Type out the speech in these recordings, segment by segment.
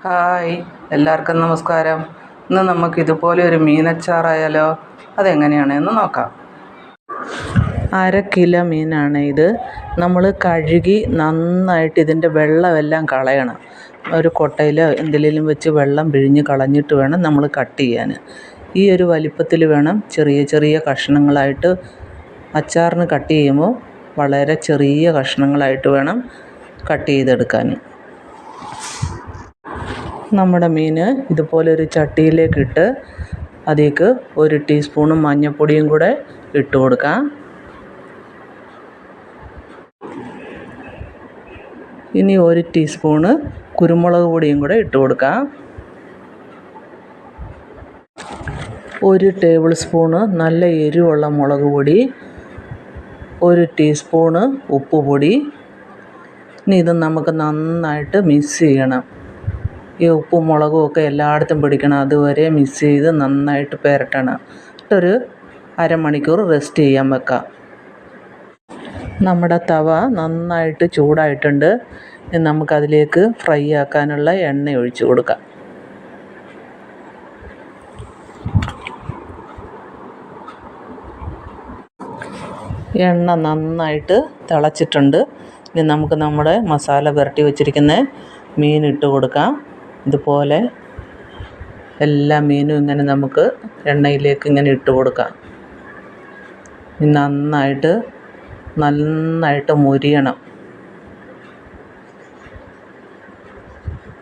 Hi എല്ലാവർക്കും നമസ്കാരം. ഇന്ന് നമുക്ക് ഇതുപോലെ ഒരു മീനച്ചാറായാലോ? അതെങ്ങനെയാണ്? എന്ന് നോക്കാം. അര കിലോ മീനാണ് ഇത്. നമ്മൾ കഴുകി നന്നായിട്ട് ഇതിന്റെ വെള്ളമെല്ലാം കളയണം. ഒരു കൊട്ടയിലോ എന്തിലേലും വെച്ച് വെള്ളം പിഴിഞ്ഞ് കളഞ്ഞിട്ട് വേണം നമ്മൾ കട്ട് ചെയ്യാൻ ഈ ഒരു വലിപ്പത്തിൽ വേണം ചെറിയ ചെറിയ കഷ്ണങ്ങളായിട്ട് അച്ചാറിന് കട്ട് ചെയ്യുമ്പോൾ വളരെ ചെറിയ കഷ്ണങ്ങളായിട്ട് വേണം കട്ട് ചെയ്തെടുക്കാൻ നമ്മുടെ മീൻ ഇതുപോലെ ഒരു ചട്ടിയിലേക്കിട്ട് അതിലേക്ക് ഒരു ടീസ്പൂണ് മഞ്ഞൾപ്പൊടിയും കൂടെ ഇട്ട് കൊടുക്കാം. ഇനി ഒരു ടീസ്പൂണ് കുരുമുളക് പൊടിയും കൂടെ ഇട്ട് കൊടുക്കാം. ഒരു ടേബിൾ സ്പൂണ് നല്ല എരിവുള്ള മുളക് പൊടി ഒരു ടീസ്പൂണ് ഉപ്പ് പൊടി. ഇനി ഇത് നമുക്ക് നന്നായിട്ട് മിക്സ് ചെയ്യണം. ഈ ഉപ്പും മുളകും ഒക്കെ എല്ലായിടത്തും പിടിക്കണം. അതുവരെ മിക്സ് ചെയ്ത് നന്നായിട്ട് പുരട്ടണം. എന്നിട്ടൊരു അരമണിക്കൂർ റെസ്റ്റ് ചെയ്യാൻ വെക്കാം. നമ്മുടെ തവ നന്നായിട്ട് ചൂടായിട്ടുണ്ട്. നമുക്കതിലേക്ക് ഫ്രൈ ആക്കാനുള്ള എണ്ണ ഒഴിച്ചു കൊടുക്കാം. എണ്ണ നന്നായിട്ട് തിളച്ചിട്ടുണ്ട്. ഇനി നമുക്ക് നമ്മുടെ മസാല പുരട്ടി വെച്ചിരിക്കുന്ന മീൻ ഇട്ട് കൊടുക്കാം. ഇതുപോലെ എല്ലാ മീനും ഇങ്ങനെ നമുക്ക് എണ്ണയിലേക്ക് ഇങ്ങനെ ഇട്ട് കൊടുക്കാം. നന്നായിട്ട് നന്നായിട്ട് മൊരിയണം.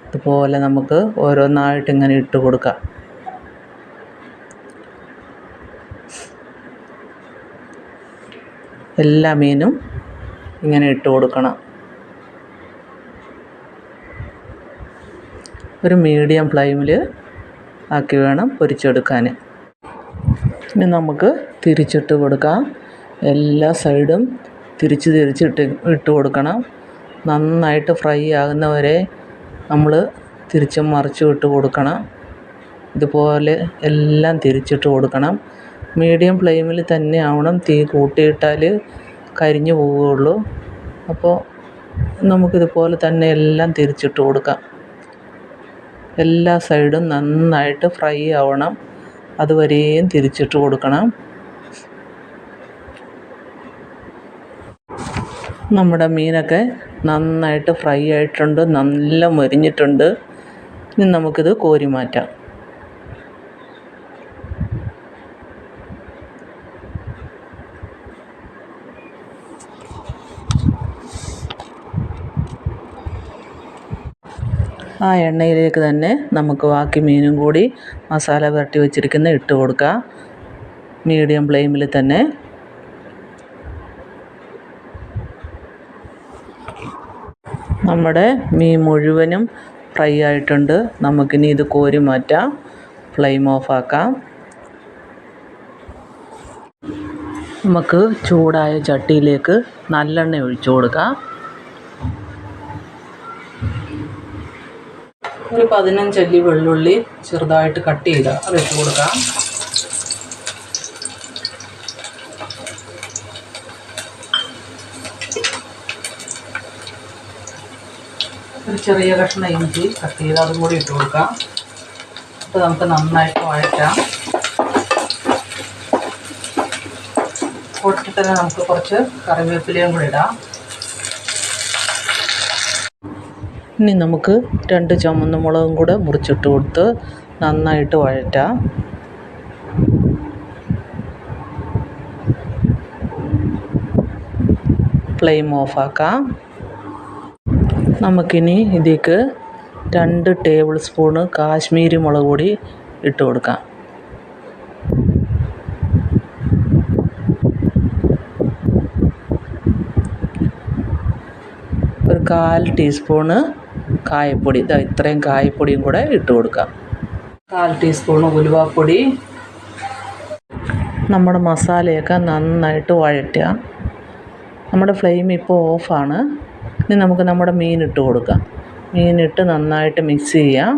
ഇതുപോലെ നമുക്ക് ഓരോന്നായിട്ട് ഇങ്ങനെ ഇട്ട് കൊടുക്കാം. എല്ലാ മീനും ഇങ്ങനെ ഇട്ട് കൊടുക്കണം. ഒരു മീഡിയം ഫ്ലെയിമിൽ ആക്കി വേണം പൊരിച്ചെടുക്കാൻ. ഇനി നമുക്ക് തിരിച്ചിട്ട് കൊടുക്കാം. എല്ലാ സൈഡും തിരിച്ച് തിരിച്ചിട്ട് ഇട്ട് കൊടുക്കണം. നന്നായിട്ട് ഫ്രൈ ആകുന്നവരെ നമ്മൾ തിരിച്ചും മറിച്ചും ഇട്ട് കൊടുക്കണം. ഇതുപോലെ എല്ലാം തിരിച്ചിട്ട് കൊടുക്കണം. മീഡിയം ഫ്ലെയിമിൽ തന്നെ ആവണം. തീ കൂട്ടിയിട്ടാൽ കരിഞ്ഞു പോവുകയുള്ളൂ. അപ്പോൾ നമുക്കിതുപോലെ തന്നെ എല്ലാം തിരിച്ചിട്ട് കൊടുക്കാം. എല്ലാ സൈഡും നന്നായിട്ട് ഫ്രൈ ആവണം. അതുവരെയും തിരിച്ചിട്ട് കൊടുക്കണം. നമ്മുടെ മീനൊക്കെ നന്നായിട്ട് ഫ്രൈ ആയിട്ടുണ്ട്. നല്ല മൊരിഞ്ഞിട്ടുണ്ട്. ഇനി നമുക്കിത് കോരി മാറ്റാം. ആ എണ്ണയിലേക്ക് തന്നെ നമുക്ക് ബാക്കി മീനും കൂടി മസാല പുരട്ടി വെച്ചിരിക്കുന്ന ഇട്ട് കൊടുക്കാം. മീഡിയം ഫ്ലെയിമിൽ തന്നെ. നമ്മുടെ മീൻ മുഴുവനും ഫ്രൈ ആയിട്ടുണ്ട്. നമുക്കിനി ഇത് കോരി മാറ്റാം. ഫ്ലെയിം ഓഫാക്കാം നമുക്ക് ചൂടായ ചട്ടിയിലേക്ക് നല്ലെണ്ണ ഒഴിച്ചു കൊടുക്കാം. ഒരു പതിനഞ്ചല്ലി വെള്ളുള്ളി ചെറുതായിട്ട് കട്ട് ചെയ്ത് അത് ഇട്ട് കൊടുക്കാം. ഒരു ചെറിയ കഷ്ണം ഇഞ്ചി കട്ട് ചെയ്ത് അതും കൂടി ഇട്ട് കൊടുക്കാം. അപ്പോൾ നമുക്ക് നന്നായിട്ട് വഴറ്റാം. കൊടുത്തിട്ട് തന്നെ നമുക്ക് കുറച്ച് കറിവേപ്പിലയും കൂടി ഇടാം. ഇനി നമുക്ക് രണ്ട് ചുമന്ന മുളകും കൂടെ മുറിച്ചിട്ട് കൊടുത്ത് നന്നായിട്ട് വഴറ്റാം. ഫ്ലെയിം ഓഫാക്കാം നമുക്കിനി ഇതിലേക്ക് രണ്ട് ടേബിൾ സ്പൂണ് കാശ്മീരി മുളക് പൊടി ഇട്ട് കൊടുക്കാം. ഒരു കാൽ ടീസ്പൂണ് കായപ്പൊടി ഇതാ ഇത്രയും കായപ്പൊടിയും കൂടെ ഇട്ട് കൊടുക്കാം. കാൽ ടീസ്പൂൺ ഉലുവാപ്പൊടി. നമ്മുടെ മസാലയൊക്കെ നന്നായിട്ട് വഴറ്റുക. നമ്മുടെ ഫ്ലെയിം ഇപ്പോൾ ഓഫാണ്. ഇനി നമുക്ക് നമ്മുടെ മീൻ ഇട്ട് കൊടുക്കാം. മീനിട്ട് നന്നായിട്ട് മിക്സ് ചെയ്യാം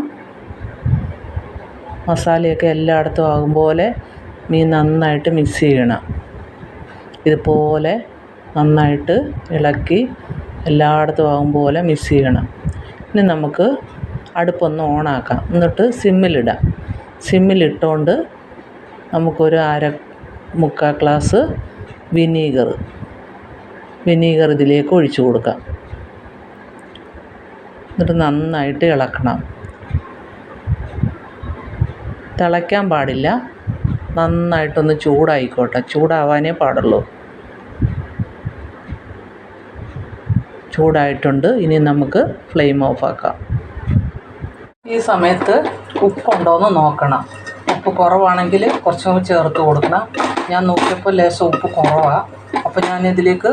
മസാലയൊക്കെ എല്ലായിടത്തും ആകും പോലെ മീൻ നന്നായിട്ട് മിക്സ് ചെയ്യണം. ഇതുപോലെ നന്നായിട്ട് ഇളക്കി എല്ലായിടത്തും ആകും പോലെ മിക്സ് ചെയ്യണം. ഇനി നമുക്ക് അടുപ്പൊന്ന് ഓണാക്കാം. എന്നിട്ട് സിമ്മിലിടാം. സിമ്മിലിട്ടുകൊണ്ട് നമുക്കൊരു അര മുക്കാൽ ഗ്ലാസ് വിനീഗർ വിനീഗർ ഇതിലേക്ക് ഒഴിച്ചു കൊടുക്കാം. എന്നിട്ട് നന്നായിട്ട് ഇളക്കണം. തിളയ്ക്കാൻ പാടില്ല. നന്നായിട്ടൊന്ന് ചൂടായിക്കോട്ടെ. ചൂടാവാനേ പാടുള്ളൂ. ചൂടായിട്ടുണ്ട്. ഇനി നമുക്ക് ഫ്ലെയിം ഓഫാക്കാം. ഈ സമയത്ത് ഉപ്പുണ്ടോയെന്ന് നോക്കണം. ഉപ്പ് കുറവാണെങ്കിൽ കുറച്ചും ചേർത്ത് കൊടുക്കണം. ഞാൻ നോക്കിയപ്പോൾ ലേശം ഉപ്പ് കുറവാണ് അപ്പോൾ ഞാൻ ഇതിലേക്ക്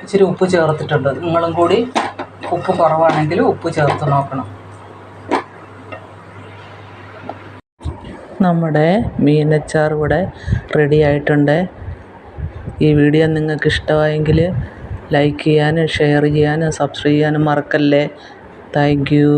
ഇച്ചിരി ഉപ്പ് ചേർത്തിട്ടുണ്ട്. നിങ്ങളും കൂടി ഉപ്പ് കുറവാണെങ്കിൽ ഉപ്പ് ചേർത്ത് നോക്കണം. നമ്മുടെ മീനച്ചാർ ഇവിടെ റെഡി ആയിട്ടുണ്ട്. ഈ വീഡിയോ നിങ്ങൾക്ക് ഇഷ്ടമായെങ്കിൽ ലൈക്ക് ചെയ്യാനും ഷെയർ ചെയ്യാനും സബ്സ്ക്രൈബ് ചെയ്യാനും മറക്കല്ലേ. Thank you